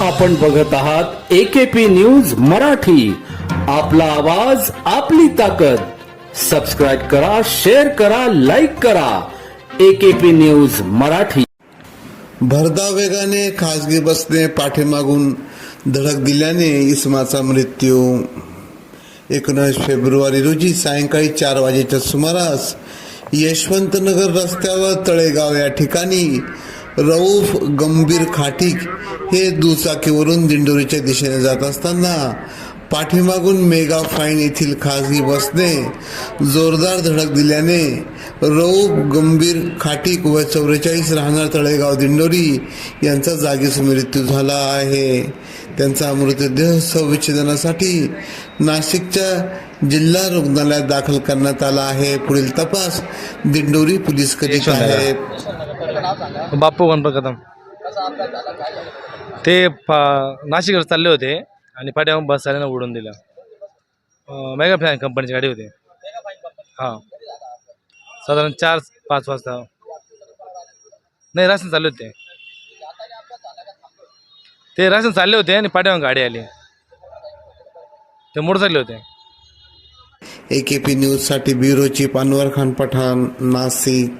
आपण बघत आहात एकेपी न्यूज मराठी. आपला आवाज आपली ताकद. सबस्क्राईब करा शेअर करा लाईक करा. AKP news Marathi. भरधाव वेगाने खासगी बसने पाठीमागून धडक दिल्याने इसमाचा मृत्यू. एकोणीस फेब्रुवारी रोजी सायंकाळी चार वाजेच्या सुमारास यशवंतनगर रस्त्यावर तळेगाव या ठिकाणी रऊफ गंभीर खाटीक हे दुचाकीवरून दिंडोरीच्या दिशेने जात असताना पाठीमागून मेगा फाईन येथील खासगी बसने जोरदार धडक दिल्याने रऊफ गंभीर खाटीक व चौवेचाळीस राहणार तळेगाव दिंडोरी यांचा जागीच मृत्यू झाला आहे. त्यांचा मृतदेह संविच्छेदनासाठी नाशिकच्या जिल्हा रुग्णालयात दाखल करण्यात आला आहे. पुढील तपास दिंडोरी पोलीस करीत आहेत. बापू गणपत कदम ते पा- नाशिककडे चालले होते. आणि पाठीमागून बस आल्यानं उडून दिलं. मेगा फॅन कंपनीची गाडी होती. हां. साधारण चार पाच वाजता. नाही राशन चालले होते. ते राशन चालले होते आणि पाठ्यावर गाडी आली. ते मोटरसायकल होते. A K P bureau chief Anwar Khan Pathan Nashik.